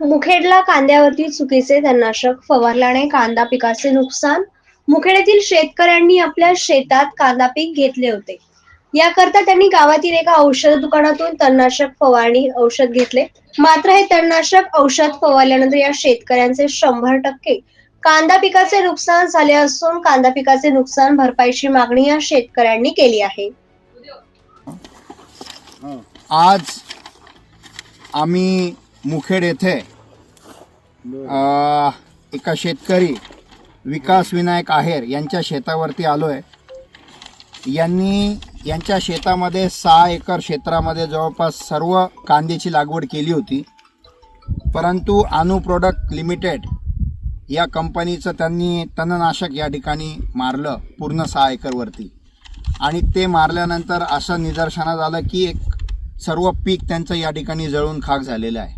मुखेडला कांद्यावरती चुकीचे तणनाशक फवारल्याने कांदा पिकाचे नुकसान. मुखेड शेतकऱ्यांनी आपल्या शेतात कांदा पीक घेतले होते. याकरता त्यांनी गावातील एका औषध दुकानातून तणनाशक फवारणी औषध घेतले. मात्र हे तणनाशक औषध फवारल्यानंतर या शेतकऱ्यांचे शंभर टक्के कांदा पिकाचे नुकसान झाले असून कांदा पिकाचे नुकसान भरपाईची मागणी या शेतकऱ्यांनी केली आहे. आज आम्ही मुखेड येथे एका शेतकरी विकास विनायक आहेर यांच्या शेतावरती आलो आहे यांनी यांच्या शेतामध्ये सहा एकर क्षेत्रामध्ये जवळपास सर्व कांद्याची लागवड केली होती. परंतु अनु प्रोडक्ट लिमिटेड या कंपनीचं त्यांनी तणनाशक या ठिकाणी मारलं पूर्ण सहा एकरवरती. आणि ते मारल्यानंतर असं निदर्शनास आलं की एक सर्व पीक त्यांचं या ठिकाणी जळून खाक झालेलं आहे.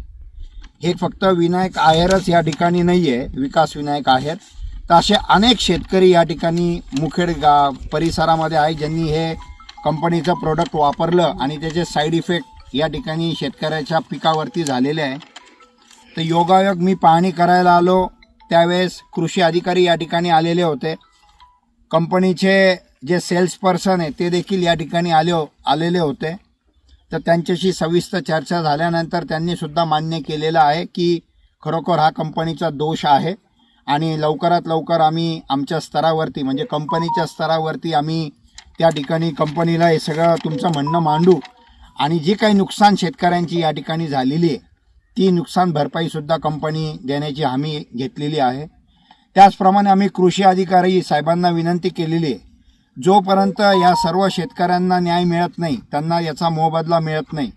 हे फक्त विनायक आहेरच या ठिकाणी नाही आहे विकास विनायक आहेर. तर असे अनेक शेतकरी या ठिकाणी मुखेड गा परिसरामध्ये आहे ज्यांनी हे कंपनीचं प्रोडक्ट वापरलं आणि त्याचे साईड इफेक्ट या ठिकाणी शेतकऱ्याच्या पिकावरती झालेले आहे. तर योगायोग मी पाहणी करायला आलो. त्यावेळेस कृषी अधिकारी या ठिकाणी आलेले होते. कंपनीचे जे सेल्स पर्सन आहे ते देखील या ठिकाणी आले आलेले होते. तर त्यांच्याशी सविस्तर चर्चा झाल्यानंतर त्यांनी सुद्धा मान्य केलेलं आहे की खरोखर हा कंपनीचा दोष आहे. आणि लवकरात लवकर आम्ही आमच्या स्तरावरती म्हणजे कंपनीच्या स्तरावरती आम्ही त्या ठिकाणी कंपनीला हे सगळं तुमचं म्हणणं मांडू. आणि जी काही नुकसान शेतकऱ्यांची या ठिकाणी झालेली आहे ती नुकसान भरपाईसुद्धा कंपनी देण्याची हमी घेतलेली आहे. त्याचप्रमाणे आम्ही कृषी अधिकारी साहेबांना विनंती केलेली आहे जोपर्यंत या सर्व शेतकऱ्यांना न्याय मिळत नाही त्यांना याचा मोबदला मिळत नाही.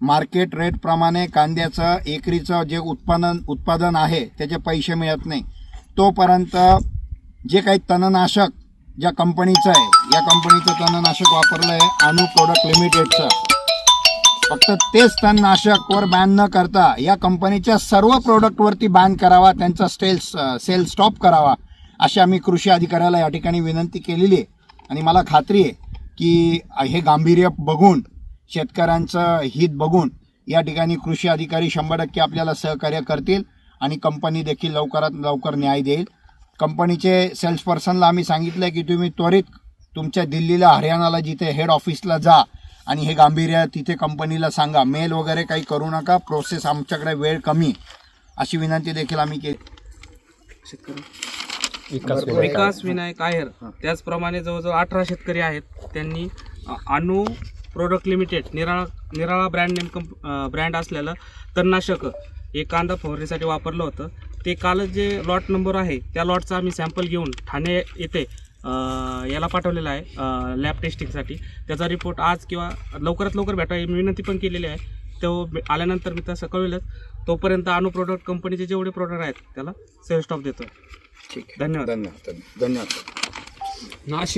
मार्केट रेटप्रमाणे कांद्याचं एकरीचं जे उत्पादन उत्पादन आहे त्याचे पैसे मिळत नाही. तोपर्यंत जे काही तणनाशक ज्या कंपनीचं आहे या कंपनीचं तणनाशक वापरलं आहे अनु प्रोडक्ट लिमिटेडचं फक्त तेच तणनाशकवर बॅन न करता या कंपनीच्या सर्व प्रोडक्टवरती बॅन करावा त्यांचा सेल्स सेल स्टॉप करावा अशी आम्ही कृषी अधिकाऱ्याला या ठिकाणी विनंती केलेली आहे. आणि मला खात्री आहे की हे गांभीर्य बघून शेतकऱ्यांचं हित बघून या ठिकाणी कृषी अधिकारी शंभर टक्के आपल्याला सहकार्य करतील आणि कंपनी देखील लवकरात लवकर न्याय देईल. कंपनीचे सेल्स पर्सनला आम्ही सांगितलं की तुम्ही त्वरित तुमच्या दिल्लीला हरियाणाला जिथे हेड ऑफिसला जा आणि हे गांभीर्य तिथे कंपनीला सांगा. मेल वगैरे काही करू नका प्रोसेस आमच्याकडे वेळ कमी. अशी विनंती देखील आम्ही केली. विकास विनायक. आहेर. त्याचप्रमाणे जवळजवळ अठरा शेतकरी आहेत. त्यांनी अनु प्रोडक्ट लिमिटेड निराळा निराळा ब्रँड नेम कंप ब्रँड असलेलं तणनाशक हे कांदा फवारणीसाठी वापरलं होतं. ते कालच जे लॉट नंबर आहे त्या लॉटचा आम्ही सॅम्पल घेऊन ठाणे येथे याला पाठवलेला आहे लॅब टेस्टिंगसाठी त्याचा रिपोर्ट आज किंवा लवकरात लवकर भेटावी मी विनंती पण केलेली आहे. तो आल्यानंतर मी तसं कळवेलच. तोपर्यंत अनु प्रोडक्ट कंपनीचे जेवढे प्रोडक्ट आहेत त्याला सेल स्टॉप देतो ठीक धन्यवाद. धन्यवाद. धन्यवाद. नाशिक